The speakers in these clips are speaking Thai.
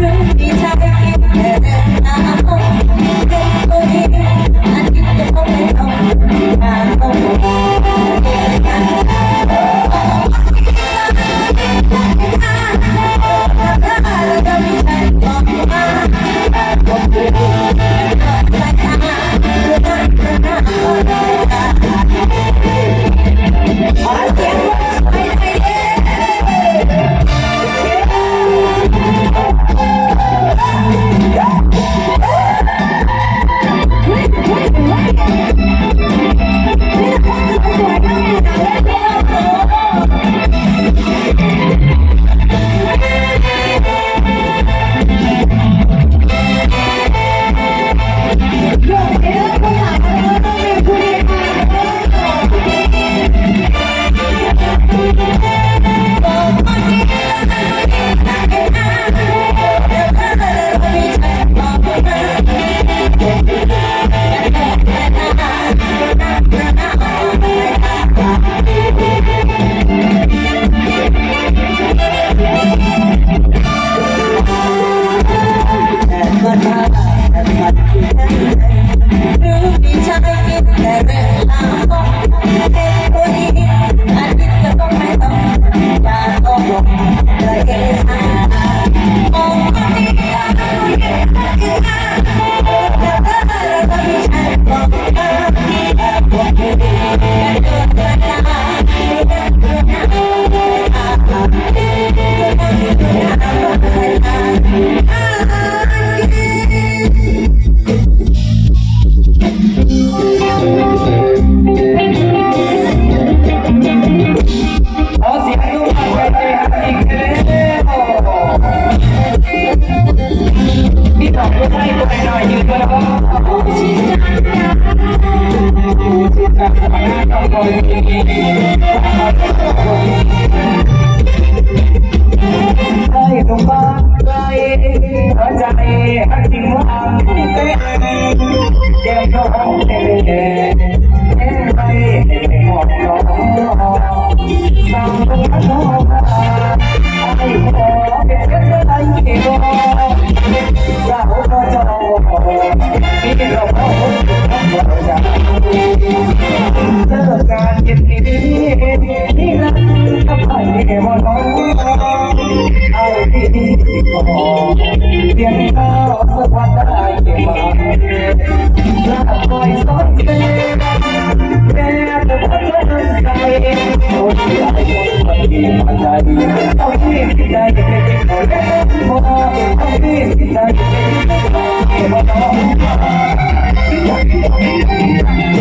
รู้ดีใจ ตรงบ้านใจหัวใจหักจริงว่าเต้เจ็บร้องเต้เต้ไปหมดร้องสามคนน้อง การเก็บดีที่รักกับใครบ่น้องเอาดีดีสิขอเพียงเขาสักวันได้มาลาคอยสอนเสียแม่แต่ก็จะใจโอ้ยใจคนดีมันใจเอาที่สิใจจะเป็นคนแรกบ่เอาที่สิใจจะเป็นคนบ่ต้อง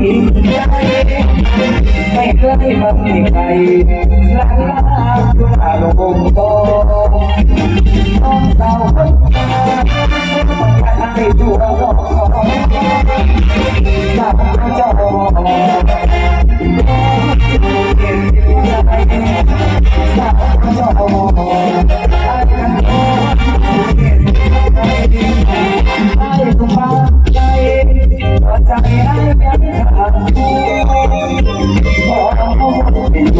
ทิ้งใจไม่เคยบังใครลาลาดูอารมณ์ก็ต้องเศร้าคนตาให้ดูอารมณ์สาวเจ้าสาวเจ้า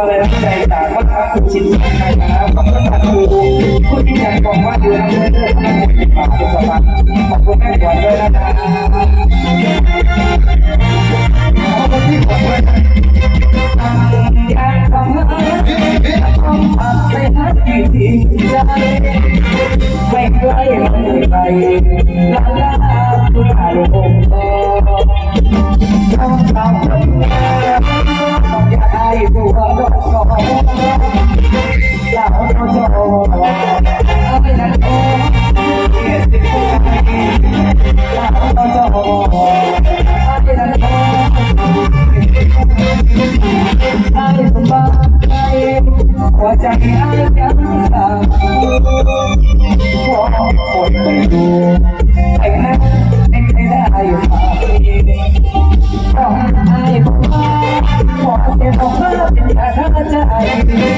มาเลยน้ำใจจากวัดพระคุณชินชัยนะครับขอบคุณท่านครูผู้ที่ยังบอกว่าอยู่ในเรื่องของฝาเป็นสมบัติขอบคุณแม่หวนด้วยนะครับขอบคุณที่หวนด้วยอยากทำให้ต้องทำให้ทัดที่ที่ใจไม่เคยไม่ไปลาลาคุณอารมณ์ต้องทำให้ต้องอยากให้ ผู้ว่าดอกสาวสาวก็จเอาไปนั่นโอ้เสียสิสาวก็จะโอ้เอาไปนั่นโอ้บ้าใจหัวใจอ้ายยังตามขอคนไปดู ข